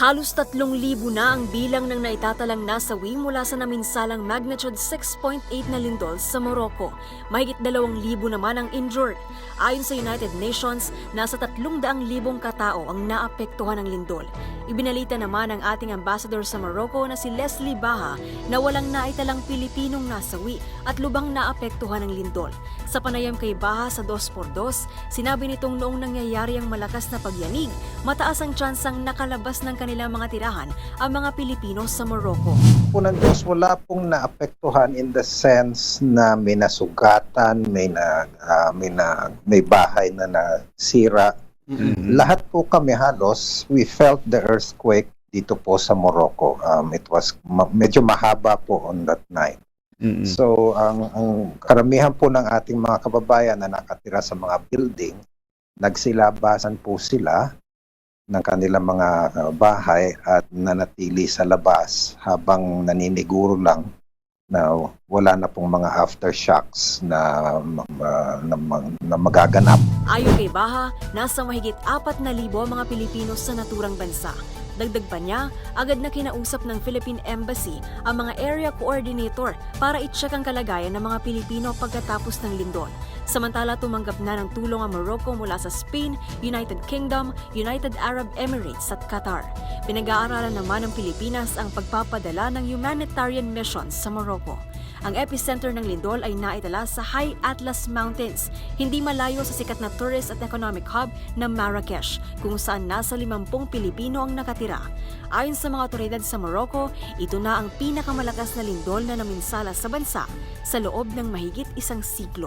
Halos 3,000 na ang bilang ng naitatalang nasawi mula sa naminsalang magnitude 6.8 na lindol sa Morocco. Mahigit 2,000 naman ang injured. Ayon sa United Nations, nasa 300,000 katao ang naapektuhan ng lindol. Ibinalita naman ng ating ambassador sa Morocco na si Leslie Baha na walang naitalang Pilipinong nasawi at lubang naapektuhan ng lindol. Sa panayam kay Baha sa 2x2, sinabi nitong noong nangyayari ang malakas na pagyanig, mataas ang tsansang nakalabas ng kanilang mga tirahan ang mga Pilipino sa Morocco. po ng Diyos, wala pong naapektuhan in the sense na may nasugatan, may na, ah, may na, may bahay na nasira. Lahat po kami halos, we felt the earthquake dito po sa Morocco. Um, it was ma- medyo mahaba po on that night. Mm-mm. So, ang, ang karamihan po ng ating mga kababayan na nakatira sa mga building, nagsilabasan po sila ng kanilang mga uh, bahay at nanatili sa labas habang naniniguro lang na wala na pong mga aftershocks na, uh, na, na, na magaganap. Ayon kay Baha, nasa mahigit 4,000 ang mga Pilipino sa naturang bansa. Dagdag pa niya, agad na kinausap ng Philippine Embassy ang mga area coordinator para i-check ang kalagayan ng mga Pilipino pagkatapos ng lindol. Samantala, tumanggap na ng tulong ang Morocco mula sa Spain, United Kingdom, United Arab Emirates at Qatar. Pinag-aaralan naman ng Pilipinas ang pagpapadala ng humanitarian missions sa Morocco. Ang epicenter ng lindol ay naitala sa High Atlas Mountains, hindi malayo sa sikat na tourist at economic hub na Marrakesh, kung saan nasa 50 Pilipino ang nakatira. Ayon sa mga otoridad sa Morocco, ito na ang pinakamalakas na lindol na naminsala sa bansa sa loob ng mahigit isang siklo.